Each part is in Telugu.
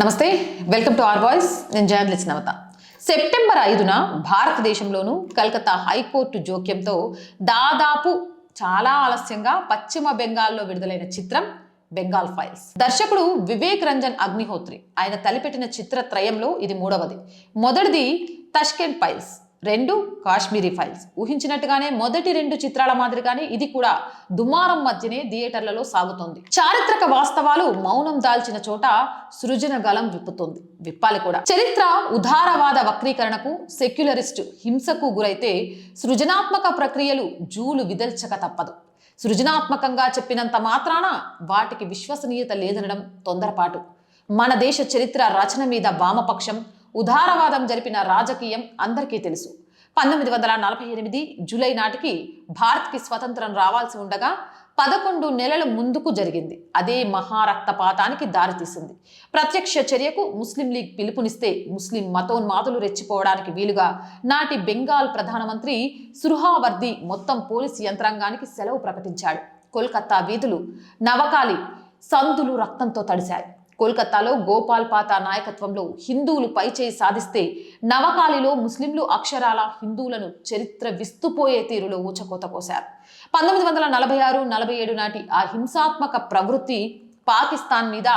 నమస్తే వెల్కమ్ టు ఆర్ వాయిస్. నేను జర్నలిస్ట్ నవత. సెప్టెంబర్ ఐదున భారతదేశంలోను కలకత్తా హైకోర్టు జోక్యంతో దాదాపు చాలా ఆలస్యంగా పశ్చిమ బెంగాల్లో విడుదలైన చిత్రం బెంగాల్ ఫైల్స్. దర్శకుడు వివేక్ రంజన్ అగ్నిహోత్రి ఆయన తలిపెట్టిన చిత్ర త్రయంలో ఇది మూడవది. మొదటిది తష్కెంట్ ఫైల్స్. రెండు కాశ్మీరీ ఫైల్స్. ఊహించినట్టుగానే మొదటి రెండు చిత్రాల మాదిరిగానే ఇది కూడా దుమారం మధ్యనే థియేటర్లలో సాగుతోంది. చారిత్రక వాస్తవాలు మౌనం దాల్చిన చోట సృజన గలం విప్పుతోంది. విప్పాలి కూడా. చరిత్ర ఉదారవాద వక్రీకరణకు సెక్యులరిస్ట్ హింసకు గురైతే సృజనాత్మక ప్రక్రియలు జూలు విదల్చక తప్పదు. సృజనాత్మకంగా చెప్పినంత మాత్రాన వాటికి విశ్వసనీయత లేదనడం తొందరపాటు. మన దేశ చరిత్ర రచన మీద వామపక్షం ఉదారవాదం జరిపిన రాజకీయం అందరికీ తెలుసు. పంతొమ్మిది వందల నలభై ఎనిమిది జూలై నాటికి భారత్కి స్వతంత్రం రావాల్సి ఉండగా పదకొండు నెలల ముందుకు జరిగింది. అదే మహారక్తపాతానికి దారితీసింది. ప్రత్యక్ష చర్యకు ముస్లిం లీగ్ పిలుపునిస్తే ముస్లిం మతోన్మాదులు రెచ్చిపోవడానికి వీలుగా నాటి బెంగాల్ ప్రధానమంత్రి సుర్హావర్ది మొత్తం పోలీసు యంత్రాంగానికి సెలవు ప్రకటించాడు. కోల్కత్తా వీధులు నవకాలి సందులు రక్తంతో తడిశాయి. కోల్కతాలో గోపాల్ పాతా నాయకత్వంలో హిందువులు పైచేయి సాధిస్తే నవకాలిలో ముస్లింలు అక్షరాల హిందువులను చరిత్ర విస్తుపోయే తీరులో ఊచకోత కోశారు. పంతొమ్మిది వందల నలభై ఆరు నలభై ఏడు నాటి ఆ హింసాత్మక ప్రవృత్తి పాకిస్తాన్ మీద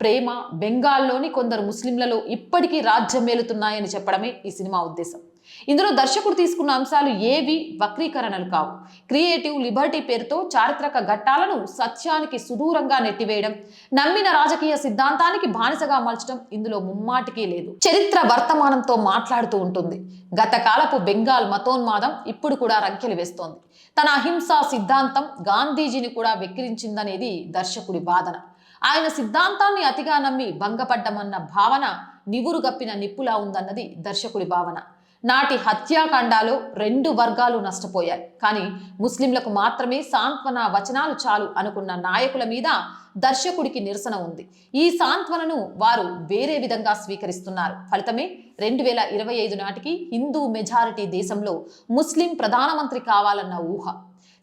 ప్రేమ బెంగాల్లోని కొందరు ముస్లింలలో ఇప్పటికీ రాజ్యం మేలుతున్నాయని చెప్పడమే ఈ సినిమా ఉద్దేశం. ఇందులో దర్శకుడు తీసుకున్న అంశాలు ఏవి? వక్రీకరణలు కావు. క్రియేటివ్ లిబర్టీ పేరుతో చారిత్రక ఘట్టాలను సత్యానికి సుదూరంగా నెట్టివేయడం నమ్మిన రాజకీయ సిద్ధాంతానికి బానిసగా మలచడం ఇందులో ముమ్మాటికి లేదు. చరిత్ర వర్తమానంతో మాట్లాడుతూ ఉంటుంది. గతకాలపు బెంగాల్ మతోన్మాదం ఇప్పుడు కూడా రంకెలు వేస్తోంది. తన అహింసా సిద్ధాంతం గాంధీజీని కూడా వెక్కిరించిందనేది దర్శకుడి వాదన. ఆయన సిద్ధాంతాన్ని అతిగా నమ్మి భంగపడ్డమన్న భావన నివురుగప్పిన నిప్పులా ఉందన్నది దర్శకుడి భావన. నాటి హత్యాకాండాలు రెండు వర్గాలు నష్టపోయాయి. కానీ ముస్లింలకు మాత్రమే సాంత్వన వచనాలు చాలు అనుకున్న నాయకుల మీద దర్శకుడికి నిరసన ఉంది. ఈ సాంత్వనను వారు వేరే విధంగా స్వీకరిస్తున్నారు. ఫలితమే రెండు వేల ఇరవై ఐదు నాటికి హిందూ మెజారిటీ దేశంలో ముస్లిం ప్రధానమంత్రి కావాలన్న ఊహ.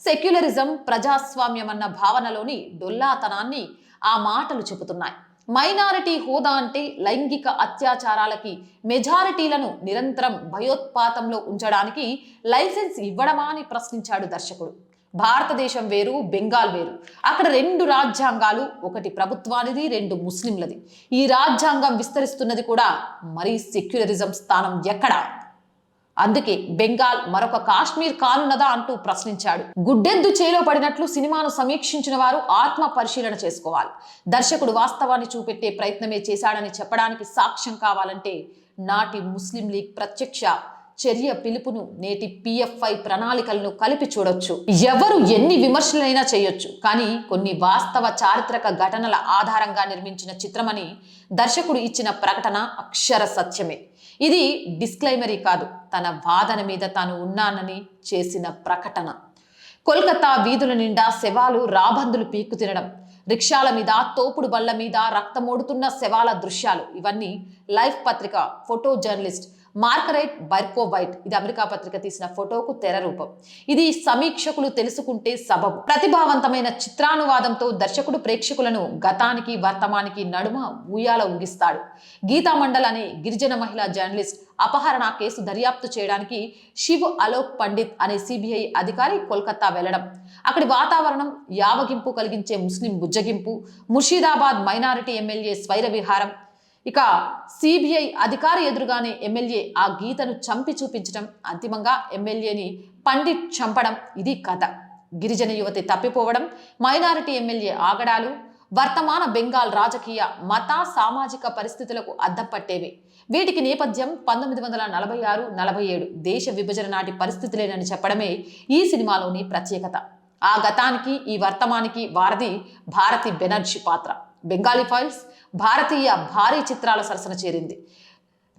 సెక్యులరిజం ప్రజాస్వామ్యం అన్న భావనలోని డొల్లాతనాన్ని ఆ మాటలు చెబుతున్నాయి. మైనారిటీ హోదా అంటే లైంగిక అత్యాచారాలకి మెజారిటీలను నిరంతరం భయోత్పాతంలో ఉంచడానికి లైసెన్స్ ఇవ్వడమా అని ప్రశ్నించాడు దర్శకుడు. భారతదేశం వేరు బెంగాల్ వేరు. అక్కడ రెండు రాజ్యాంగాలు ఒకటి ప్రభుత్వానిది రెండు ముస్లింలది. ఈ రాజ్యాంగం విస్తరిస్తున్నది కూడా మరీ సెక్యులరిజం స్థానం ఎక్కడా? అందుకే బెంగాల్ మరొక కాశ్మీర్ కానున్నదా అంటూ ప్రశ్నించాడు. గుడ్డెద్దు చేలో పడినట్లు సినిమాను సమీక్షించిన వారు ఆత్మ పరిశీలన చేసుకోవాలి. దర్శకుడు వాస్తవాన్ని చూపెట్టే ప్రయత్నమే చేశాడని చెప్పడానికి సాక్ష్యం కావాలంటే నాటి ముస్లిం లీగ్ ప్రత్యక్ష చర్య పిలుపును నేటి పిఎఫ్ఐ ప్రణాళికలను కలిపి చూడొచ్చు. ఎవరు ఎన్ని విమర్శలైనా చేయొచ్చు. కానీ కొన్ని వాస్తవ చారిత్రక ఘటనల ఆధారంగా నిర్మించిన చిత్రమని దర్శకుడు ఇచ్చిన ప్రకటన అక్షర సత్యమే. ఇది డిస్క్లైమరీ కాదు. తన వాదన మీద తాను ఉన్నానని చేసిన ప్రకటన. కోల్కతా వీధుల నిండా శవాలు రాబందులు పీక్కు తినడం రిక్షాల మీద తోపుడు బళ్ళ మీద రక్తమోడుతున్న శవాల దృశ్యాలు ఇవన్నీ లైఫ్ పత్రిక ఫోటో జర్నలిస్ట్ మార్కరైట్ బైర్కోవైట్ ఇది అమెరికా పత్రిక తీసిన ఫోటోకు తెర రూపం. ఇది సమీక్షకులు తెలుసుకుంటే సబబు. ప్రతిభావంతమైన చిత్రానువాదంతో దర్శకుడు ప్రేక్షకులను గతానికి వర్తమానికి నడుమ ఊయాల ఊగిస్తాడు. గీతా మండల్ అనే గిరిజన మహిళా జర్నలిస్ట్ అపహరణ కేసు దర్యాప్తు చేయడానికి శివ్ అలోక్ పండిత్ అనే సిబిఐ అధికారి కోల్కతా వెళ్ళడం. అక్కడి వాతావరణం యావగింపు కలిగించే ముస్లిం బుజ్జగింపు ముర్షిదాబాద్ మైనారిటీ ఎమ్మెల్యే స్వైర విహారం ఇక సిబిఐ అధికారి ఎదురుగానే ఎమ్మెల్యే ఆ గీతను చంపి చూపించడం అంతిమంగా ఎమ్మెల్యేని పండిట్ చంపడం ఇది కథ. గిరిజన యువతి తప్పిపోవడం మైనారిటీ ఎమ్మెల్యే ఆగడాలు వర్తమాన బెంగాల్ రాజకీయ మత సామాజిక పరిస్థితులకు అద్దం పట్టేవి వీటికి నేపథ్యం పంతొమ్మిది వందల నలభై ఆరు నలభై ఏడు దేశ విభజన నాటి పరిస్థితులేనని చెప్పడమే ఈ సినిమాలోని ప్రత్యేకత. ఆ గతానికి ఈ వర్తమానికి వారధి భారతి బెనర్జీ పాత్ర. బెంగాలీ ఫైల్స్ భారతీయ భారీ చిత్రాల సరసన చేరింది.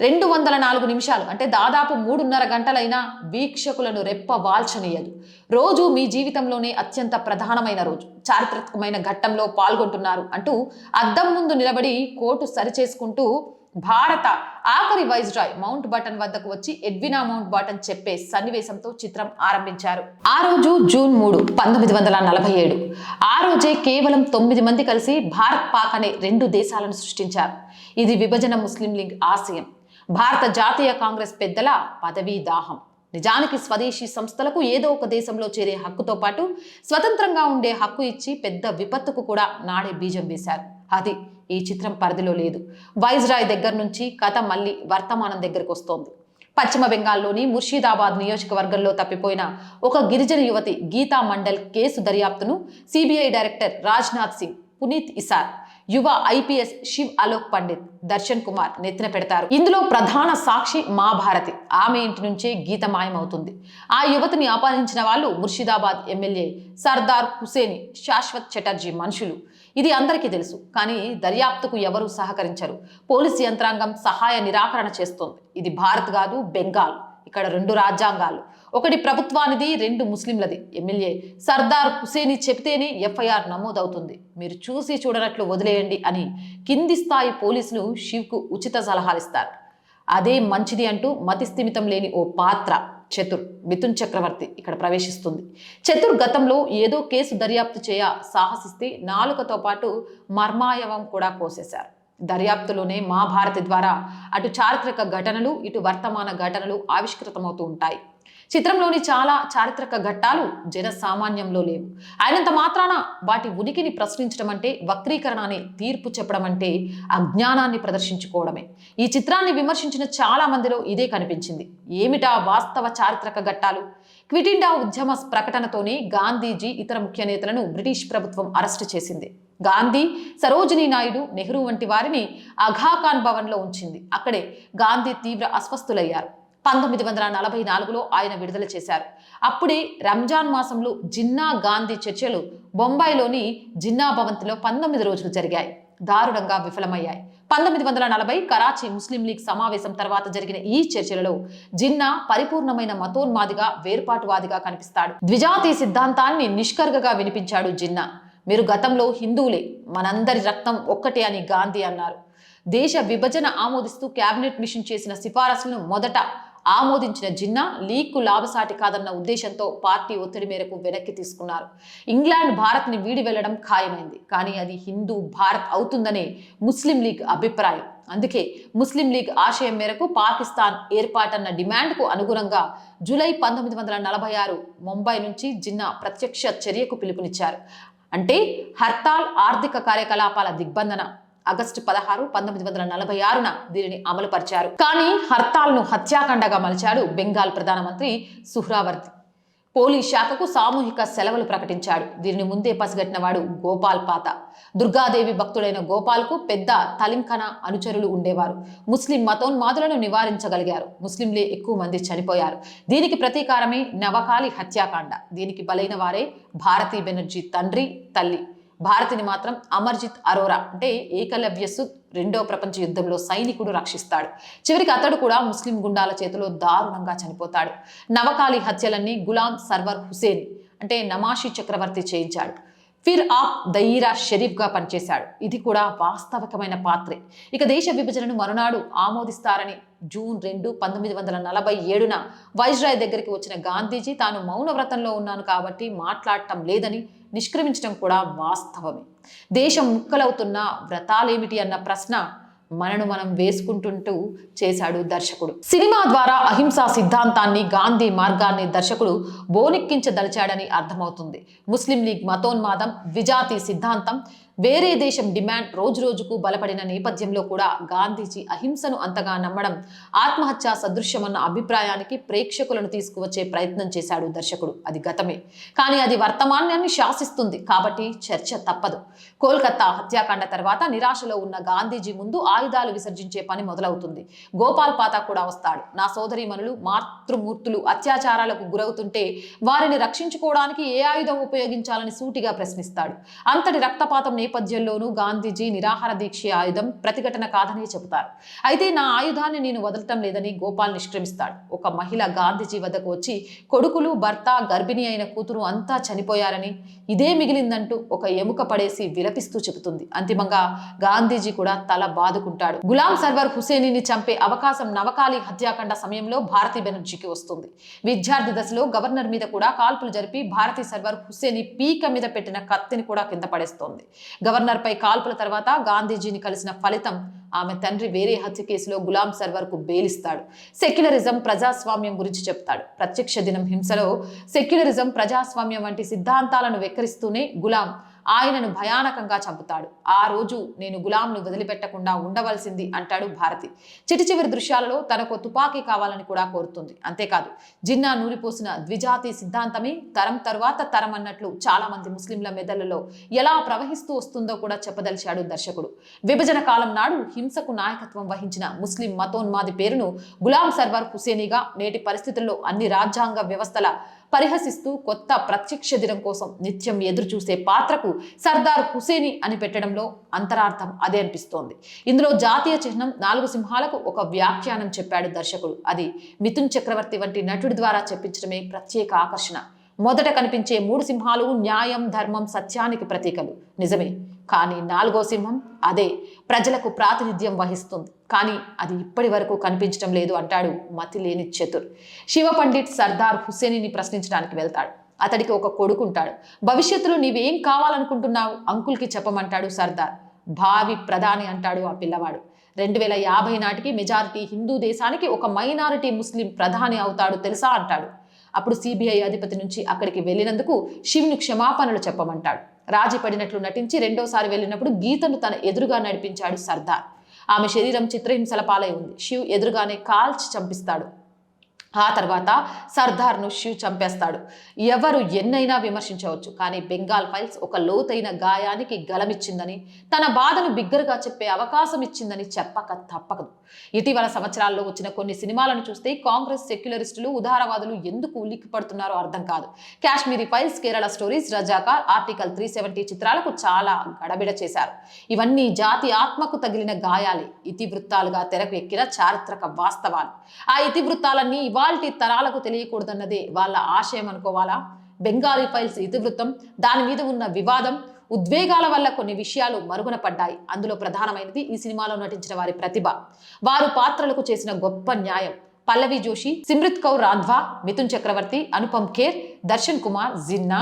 రెండు వందల నాలుగు నిమిషాలు అంటే దాదాపు మూడున్నర గంటలైనా వీక్షకులను రెప్ప వాల్చనీయదు. రోజు మీ జీవితంలోనే అత్యంత ప్రధానమైన రోజు. చారిత్రకమైన ఘట్టంలో పాల్గొంటున్నారు అంటూ అద్దం ముందు నిలబడి కోటు సరిచేసుకుంటూ భారత ఆఖరి వైస్రాయ్ మౌంట్ బటన్ వద్దకు వచ్చి ఎడ్వినా మౌంట్ బాటన్ చెప్పే సన్నివేశంతో చిత్రం ఆరంభించారు. ఆ రోజు జూన్ మూడు పంతొమ్మిది వందల నలభై ఏడు. ఆ రోజే కేవలం తొమ్మిది మంది కలిసి భారత్ పాక్ అనే రెండు దేశాలను సృష్టించారు. ఇది విభజన ముస్లిం లీగ్ ఆశయం. భారత జాతీయ కాంగ్రెస్ పెద్దల పదవీ దాహం. నిజానికి స్వదేశీ సంస్థలకు ఏదో ఒక దేశంలో చేరే హక్కుతో పాటు స్వతంత్రంగా ఉండే హక్కు ఇచ్చి పెద్ద విపత్తుకు కూడా నాడే బీజం వేశారు. అది ఈ చిత్రం పరిధిలో లేదు. వైజ్రాయ్ దగ్గర నుంచి కథ మళ్ళీ వర్తమానం దగ్గరకు వస్తోంది. పశ్చిమ బెంగాల్లోని ముర్షిదాబాద్ నియోజకవర్గంలో తప్పిపోయిన ఒక గిరిజన యువతి గీతా మండల్ కేసు దర్యాప్తును సిబిఐ డైరెక్టర్ రాజ్నాథ్ సింగ్ పునీత్ ఇసార్ యువ ఐపీఎస్ శివ్ అలోక్ పండిత్ దర్శన్ కుమార్ నెత్తిన పెడతారు. ఇందులో ప్రధాన సాక్షి మా భారతి. ఆమె ఇంటి నుంచే గీత మాయమవుతుంది. ఆ యువతిని అపహరించిన వాళ్ళు ముర్షిదాబాద్ ఎమ్మెల్యే సర్దార్ హుసేని శాశ్వత్ చటర్జీ మనుషులు. ఇది అందరికీ తెలుసు కానీ దర్యాప్తుకు ఎవరూ సహకరించరు. పోలీసు యంత్రాంగం సహాయ నిరాకరణ చేస్తోంది. ఇది భారత్ కాదు బెంగాల్. ఇక్కడ రెండు రాజ్యాంగాలు. ఒకటి ప్రభుత్వానిది రెండు ముస్లింలది. ఎమ్మెల్యే సర్దార్ హుసేని చెబితేనే ఎఫ్ఐఆర్ నమోదవుతుంది. మీరు చూసి చూడనట్లు వదిలేయండి అని కింది స్థాయి పోలీసులు శివ్కు ఉచిత సలహాలిస్తారు. అదే మంచిది అంటూ మతిస్థిమితం లేని ఓ పాత్ర. చతుర్ మిథున్ చక్రవర్తి ఇక్కడ ప్రవేశిస్తుంది. చతుర్ గతంలో ఏదో కేసు దర్యాప్తు చేయ సాహసిస్తే నాలుకతో పాటు మర్మాయవం కూడా కోసేశారు. దర్యాప్తులోనే మహాభారతి ద్వారా అటు చారిత్రక ఘటనలు ఇటు వర్తమాన ఘటనలు ఆవిష్కృతమవుతూ ఉంటాయి. చిత్రంలోని చాలా చారిత్రక ఘట్టాలు జన సామాన్యంలో లేవు. అయినంత మాత్రాన వాటి ఉనికిని ప్రశ్నించడం అంటే వక్రీకరణ అనే తీర్పు చెప్పడం అంటే అజ్ఞానాన్ని ప్రదర్శించుకోవడమే. ఈ చిత్రాన్ని విమర్శించిన చాలా మందిలో ఇదే కనిపించింది. ఏమిటా వాస్తవ చారిత్రక ఘట్టాలు? క్విట్ ఇండియా ఉద్యమ ప్రకటనతోనే గాంధీజీ ఇతర ముఖ్య నేతలను బ్రిటిష్ ప్రభుత్వం అరెస్టు చేసింది. గాంధీ సరోజినీ నాయుడు నెహ్రూ వంటి వారిని అఘాఖాన్ భవన్లో ఉంచింది. అక్కడే గాంధీ తీవ్ర అస్వస్థులయ్యారు. పంతొమ్మిది వందల నలభై నాలుగులో ఆయన విడుదల చేశారు. అప్పుడే రంజాన్ మాసంలో జిన్నా గాంధీ చర్చలు బొంబాయిలోని జిన్నా భవంతిలో పంతొమ్మిది రోజులు జరిగాయి. దారుణంగా విఫలమయ్యాయి. పంతొమ్మిది వందల నలభై కరాచీ ముస్లిం లీగ్ సమావేశం తర్వాత జరిగిన ఈ చర్చలలో జిన్నా పరిపూర్ణమైన మతోన్మాదిగా వేర్పాటువాదిగా కనిపిస్తాడు. ద్విజాతీయ సిద్ధాంతాన్ని నిష్కర్గగా వినిపించాడు జిన్నా. మీరు గతంలో హిందువులే మనందరి రక్తం ఒక్కటే అని గాంధీ అన్నారు. దేశ విభజన ఆమోదిస్తూ కేబినెట్ మిషన్ చేసిన సిఫారసులను మొదట ఆమోదించిన జిన్నా లీగ్కు లాభసాటి కాదన్న ఉద్దేశంతో పార్టీ ఒత్తిడి మేరకు వెనక్కి తీసుకున్నారు. ఇంగ్లాండ్ భారత్ని వీడి వెళ్ళడం ఖాయమైంది. కానీ అది హిందూ భారత్ అవుతుందనే ముస్లిం లీగ్ అభిప్రాయం. అందుకే ముస్లిం లీగ్ ఆశయం మేరకు పాకిస్తాన్ ఏర్పాటన్న డిమాండ్కు అనుగుణంగా జూలై పంతొమ్మిది వందల నలభై ఆరు ముంబై నుంచి జిన్నా ప్రత్యక్ష చర్యకు పిలుపునిచ్చారు. అంటే హర్తాల్ ఆర్థిక కార్యకలాపాల దిగ్బంధన ఆగస్టు పదహారు పంతొమ్మిది వందల నలభై ఆరున దీనిని అమలుపరిచారు. కానీ హర్తాల్ను హత్యాకాండగా మలిచాడు బెంగాల్ ప్రధానమంత్రి సుహ్రావర్తి. పోలీస్ శాఖకు సామూహిక సెలవులు ప్రకటించాడు. దీనిని ముందే పసిగట్టినవాడు గోపాల్ పాత. దుర్గాదేవి భక్తుడైన గోపాల్కు పెద్ద తలింకన అనుచరులు ఉండేవారు. ముస్లిం మతోన్మాదులను నివారించగలిగారు. ముస్లింలే ఎక్కువ మంది చనిపోయారు. దీనికి ప్రతీకారమే నవకాలి హత్యాకాండ. దీనికి బలైన వారే భారతీ బెనర్జీ తండ్రి తల్లి. భారతిని మాత్రం అమర్జిత్ అరోరా అంటే ఏకలవ్యస్సు రెండో ప్రపంచ యుద్ధంలో సైనికుడు రక్షిస్తాడు. చివరికి అతడు కూడా ముస్లిం గుండాల చేతిలో దారుణంగా చనిపోతాడు. నవకాలి హత్యలన్నీ గులాం సర్వర్ హుసేన్ అంటే నమాషి చక్రవర్తి చేయించాడు. ఫిర్ ఆఫ్ దయీరా షరీఫ్గా పనిచేశాడు. ఇది కూడా వాస్తవికమైన పాత్రే. ఇక దేశ విభజనను మరునాడు ఆమోదిస్తారని జూన్ రెండు పంతొమ్మిది వందల నలభై ఏడున వైజ్రాయ్ దగ్గరికి వచ్చిన గాంధీజీ తాను మౌనవ్రతంలో ఉన్నాను కాబట్టి మాట్లాడటం లేదని నిష్క్రమించడం కూడా వాస్తవమే. దేశం ముక్కలవుతున్న వ్రతాలేమిటి అన్న ప్రశ్న మనను మనం వేసుకుంటుంటూ చేశాడు దర్శకుడు. సినిమా ద్వారా అహింసా సిద్ధాంతాన్ని గాంధీ మార్గాన్ని దర్శకుడు బోనెక్కించదలిచాడని అర్థమవుతుంది. ముస్లిం లీగ్ మతోన్మాదం విజాతి సిద్ధాంతం వేరే దేశం డిమాండ్ రోజు రోజుకు బలపడిన నేపథ్యంలో కూడా గాంధీజీ అహింసను అంతగా నమ్మడం ఆత్మహత్య సదృశ్యమన్న అభిప్రాయానికి ప్రేక్షకులను తీసుకువచ్చే ప్రయత్నం చేశాడు దర్శకుడు. అది గతమే. కానీ అది వర్తమానాన్ని శాసిస్తుంది. కాబట్టి చర్చ తప్పదు. కోల్కతా హత్యాకాండ తర్వాత నిరాశలో ఉన్న గాంధీజీ ముందు ఆయుధాలు విసర్జించే పని మొదలవుతుంది. గోపాల్ పాత కూడా వస్తాడు. నా సోదరీమణులు మాతృమూర్తులు అత్యాచారాలకు గురవుతుంటే వారిని రక్షించుకోవడానికి ఏ ఆయుధం ఉపయోగించాలని సూటిగా ప్రశ్నిస్తాడు. అంతటి రక్తపాతం నేపథ్యంలోనూ గాంధీజీ నిరాహార దీక్ష ఆయుధం ప్రతిఘటన కాదని చెబుతారు. అయితే నా ఆయుధాన్ని నేను వదలటం లేదని గోపాల్ నిష్క్రమిస్తాడు. ఒక మహిళ గాంధీజీ వద్దకు వచ్చి కొడుకులు భర్త గర్భిణి అయిన కూతురు అంతా చనిపోయారని ఇదే మిగిలిందంటూ ఒక ఎముక పడేసి విలపిస్తూ చెబుతుంది. అంతిమంగా గాంధీజీ కూడా తల బాదుకుంటాడు. గులాం సర్వర్ హుసేనిని చంపే అవకాశం నవకాలి హత్యాకాండ సమయంలో భారతీ బెనర్జీకి వస్తుంది. విద్యార్థి దశలో గవర్నర్ మీద కూడా కాల్పులు జరిపి భారతీ సర్వర్ హుసేని పీక మీద పెట్టిన కత్తిని కూడా కింద పడేస్తోంది. గవర్నర్ పై కాల్పుల తర్వాత గాంధీజీని కలిసిన ఫలితం ఆమె తండ్రి వేరే హత్య కేసులో గులాం సర్వర్కు బేలిస్తాడు. సెక్యులరిజం ప్రజాస్వామ్యం గురించి చెప్తాడు. ప్రత్యక్ష దినం హింసలో సెక్యులరిజం ప్రజాస్వామ్యం వంటి సిద్ధాంతాలను వెక్కరిస్తూనే గులాం ఆయనను భయానకంగా చంపుతాడు. ఆ రోజు నేను గులాంను వదిలిపెట్టకుండా ఉండవలసింది అంటాడు భారతి. చిటి చివరి దృశ్యాలలో తనకు తుపాకీ కావాలని కూడా కోరుతుంది. అంతేకాదు జిన్నా నూరిపోసిన ద్విజాతి సిద్ధాంతమే తరం తరువాత తరం అన్నట్లు చాలా మంది ముస్లింల మెదళ్ళలో ఎలా ప్రవహిస్తూ వస్తుందో కూడా చెప్పదలిచాడు దర్శకుడు. విభజన కాలం నాడు హింసకు నాయకత్వం వహించిన ముస్లిం మతోన్మాది పేరును గులాం సర్వర్ హుసేనిగా నేటి పరిస్థితుల్లో అన్ని రాజ్యాంగ వ్యవస్థల పరిహసిస్తూ కొత్త ప్రత్యక్ష దినం కోసం నిత్యం ఎదురు చూసే పాత్రకు సర్దార్ హుసేని అని పెట్టడంలో అంతరార్థం అదే అనిపిస్తోంది. ఇందులో జాతీయ చిహ్నం నాలుగు సింహాలకు ఒక వ్యాఖ్యానం చెప్పాడు దర్శకుడు. అది మిథున్ చక్రవర్తి వంటి నటుడి ద్వారా చెప్పించడమే ప్రత్యేక ఆకర్షణ. మొదట కనిపించే మూడు సింహాలు న్యాయం ధర్మం సత్యానికి ప్రతీకలు. నిజమే. కానీ నాలుగో సింహం అదే ప్రజలకు ప్రాతినిధ్యం వహిస్తుంది. కానీ అది ఇప్పటి వరకు కనిపించడం లేదు అంటాడు మతి లేని చతుర్. శివ పండిట్ సర్దార్ హుసేనిని ప్రశ్నించడానికి వెళ్తాడు. అతడికి ఒక కొడుకుంటాడు భవిష్యత్తులో నీవేం కావాలనుకుంటున్నావు అంకుల్కి చెప్పమంటాడు సర్దార్. భావి ప్రధాని అంటాడు ఆ పిల్లవాడు. రెండు వేల యాభై నాటికి మెజారిటీ హిందూ దేశానికి ఒక మైనారిటీ ముస్లిం ప్రధాని అవుతాడు తెలుసా అంటాడు. అప్పుడు సిబిఐ అధిపతి నుంచి అక్కడికి వెళ్ళినందుకు శివుని క్షమాపణలు చెప్పమంటాడు. రాజీ పడినట్లు నటించి రెండోసారి వెళ్ళినప్పుడు గీతను తన ఎదురుగా నడిపించాడు సర్దార్. ఆమె శరీరం చిత్రహింసల పాలై ఉంది. శివ్ ఎదురుగానే కాల్చి చంపిస్తాడు. ఆ తర్వాత సర్దార్ను శివ్ చంపేస్తాడు. ఎవరు ఎన్నైనా విమర్శించవచ్చు కానీ బెంగాల్ ఫైల్స్ ఒక లోతైన గాయానికి గలమిచ్చిందని తన బాధను బిగ్గరగా చెప్పే అవకాశం ఇచ్చిందని చెప్పక తప్పదు ఇటీవల సంవత్సరాల్లో వచ్చిన కొన్ని సినిమాలను చూస్తే కాంగ్రెస్ సెక్యులరిస్టులు ఉదారవాదులు ఎందుకు ఉలిక్కిపడుతున్నారో అర్థం కాదు. Kashmiri files Kerala stories Razakar article three seventy చిత్రాలకు చాలా గడబిడ చేశారు. ఇవన్నీ జాతి ఆత్మకు తగిలిన గాయాలే ఇతివృత్తాలుగా తెరకు ఎక్కిన చారిత్రక వాస్తవాలు. ఆ ఇతివృత్తాలన్నీ ఇవాల్టి తరాలకు తెలియకూడదన్నదే వాళ్ళ ఆశయం అనుకోవాలా? బెంగాలీ ఫైల్స్ ఇతివృత్తం దాని మీద ఉన్న వివాదం ఉద్వేగాల వల్ల కొన్ని విషయాలు మరుగున పడ్డాయి. అందులో ప్రధానమైనది ఈ సినిమాలో నటించిన వారి ప్రతిభ. వారు పాత్రలకు చేసిన గొప్ప న్యాయం. పల్లవి జోషి సిమ్రిత్ కౌర్ రాధ్వా మిథున్ చక్రవర్తి అనుపమ్ ఖేర్ దర్శన్ కుమార్ జిన్నా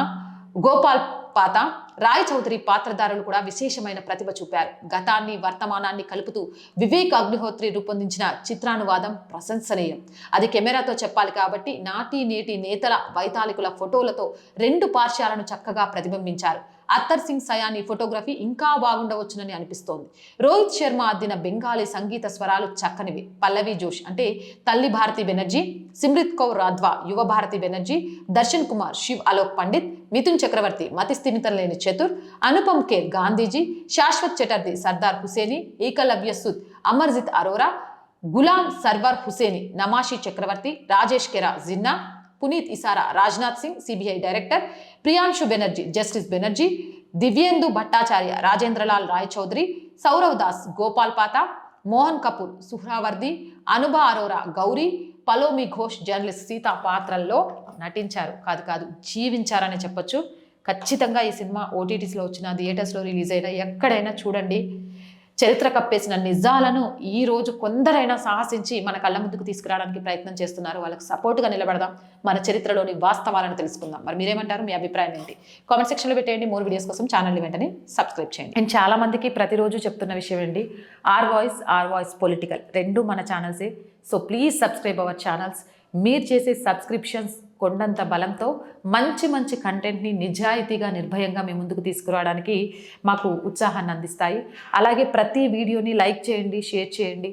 గోపాల్ పాత రాయ్ చౌదరి పాత్రధారులు కూడా విశేషమైన ప్రతిభ చూపారు. గతాన్ని వర్తమానాన్ని కలుపుతూ వివేక్ అగ్నిహోత్రి రూపొందించిన చిత్రానువాదం ప్రశంసనీయం. అది కెమెరాతో చెప్పాలి కాబట్టి నాటి నేటి నేతల వైతాళికుల ఫోటోలతో రెండు పార్శ్యాలను చక్కగా ప్రతిబింబించారు. అత్తర్ సింగ్ సయాని ఫోటోగ్రఫీ ఇంకా బాగుండవచ్చునని అనిపిస్తోంది. రోహిత్ శర్మ అద్దిన బెంగాలీ సంగీత స్వరాలు చక్కనివి. పల్లవి జోష్ అంటే తల్లి భారతి బెనర్జీ సిమ్రిత్ కౌర్ రాధ్వా యువ భారతి బెనర్జీ దర్శన్ కుమార్ శివ్ అలోక్ పండిత్ మిథున్ చక్రవర్తి మతి స్థిమితం లేని చతుర్ Anupam Kher Gandhiji Shashwat Chatterjee Sardar Hussaini Eklavya Sood Amarjeet Arora Ghulam Sarwar Hussaini Namashi Chakraborty Rajesh Khera Jinnah Puneet ఇసారా Rajnath Singh CBI director Priyanshu Banerjee justice Banerjee Dibyendu Bhattacharya Rajendralal Roy Chowdhury Sourav Das Gopal Patha Mohan Kapoor Suhrawardy Anubha Arora Gauri Palomi Ghosh journalist Sita పాత్రల్లో నటించారు. కాదు కాదు జీవించారని చెప్పొచ్చు. ఖచ్చితంగా ఈ సినిమా ఓటీటీస్లో వచ్చిన థియేటర్స్లో రిలీజ్ అయినా ఎక్కడైనా చూడండి. చరిత్ర కప్పేసిన నిజాలను ఈ రోజు కొందరైనా సాహసించి మన కళ్ళ ముందుకు తీసుకురావడానికి ప్రయత్నం చేస్తున్నారు. వాళ్ళకి సపోర్ట్గా నిలబడదాం. మన చరిత్రలోని వాస్తవాలను తెలుసుకుందాం. మరి మీరేమంటారు? మీ అభిప్రాయం ఏంటి? కామెంట్ సెక్షన్లో పెట్టేయండి. మోర్ వీడియోస్ కోసం ఛానల్ని వెంటనే సబ్స్క్రైబ్ చేయండి. అండ్ చాలామందికి ప్రతిరోజు చెప్తున్న విషయం అండి R voice R voice political. రెండు మన ఛానల్సే. So please subscribe our channels. మీరు చేసే సబ్స్క్రిప్షన్స్ కొండంత బలంతో మంచి మంచి కంటెంట్ని నిజాయితీగా నిర్భయంగా మీ ముందుకు తీసుకురావడానికి మాకు ఉత్సాహాన్ని అందిస్తాయి. అలాగే ప్రతి వీడియోని లైక్ చేయండి షేర్ చేయండి.